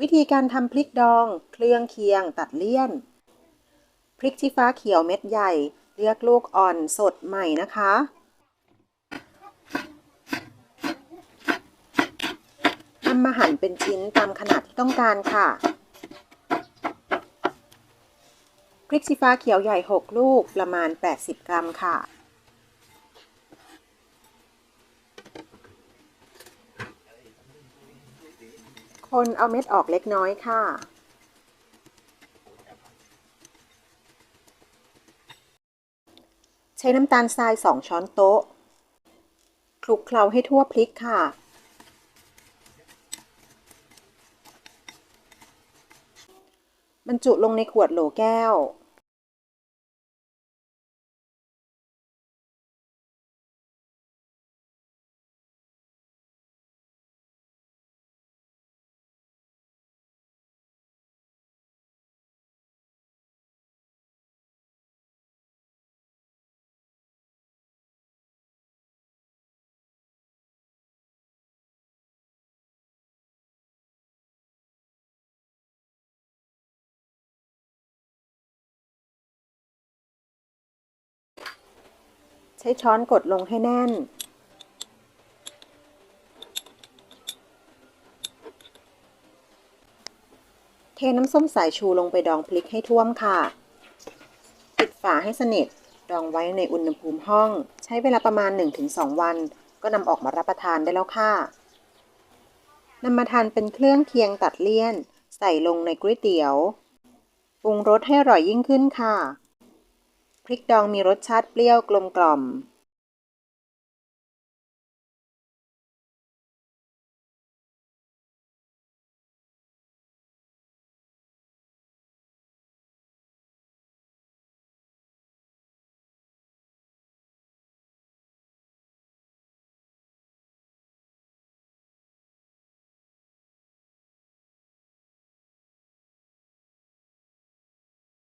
วิธีการทำพริกดอง เครื่องเคียง ตัดเลี่ยน พริกชี้ฟ้าเขียวเม็ดใหญ่ เลือกลูกอ่อนสดใหม่นะคะ นำมาหั่นเป็นชิ้นตามขนาดที่ต้องการค่ะ พริกชี้ฟ้าเขียวใหญ่ 6 ลูกประมาณ 80 กรัมค่ะ คนเอาเม็ดออกเล็กน้อยค่ะ ใช้น้ำตาลทราย 2 ช้อนโต๊ะ คลุกเคล้าให้ทั่วพริกค่ะ บรรจุลงในขวดโหลแก้ว ใช้ช้อนกดลงให้แน่น เทน้ำส้มสายชูลงไปดองพริกให้ท่วมค่ะ ปิดฝาให้สนิท ดองไว้ในอุณหภูมิห้อง ใช้เวลาประมาณ 1-2 วัน ก็นำออกมารับประทานได้แล้วค่ะนำมาทานเป็นเครื่องเคียงตัดเลี่ยน ใส่ลงในก๋วยเตี๋ยว ปรุงรสให้อร่อยยิ่งขึ้นค่ะ พริกดองมีรสชาติเปรี้ยวกลมกล่อม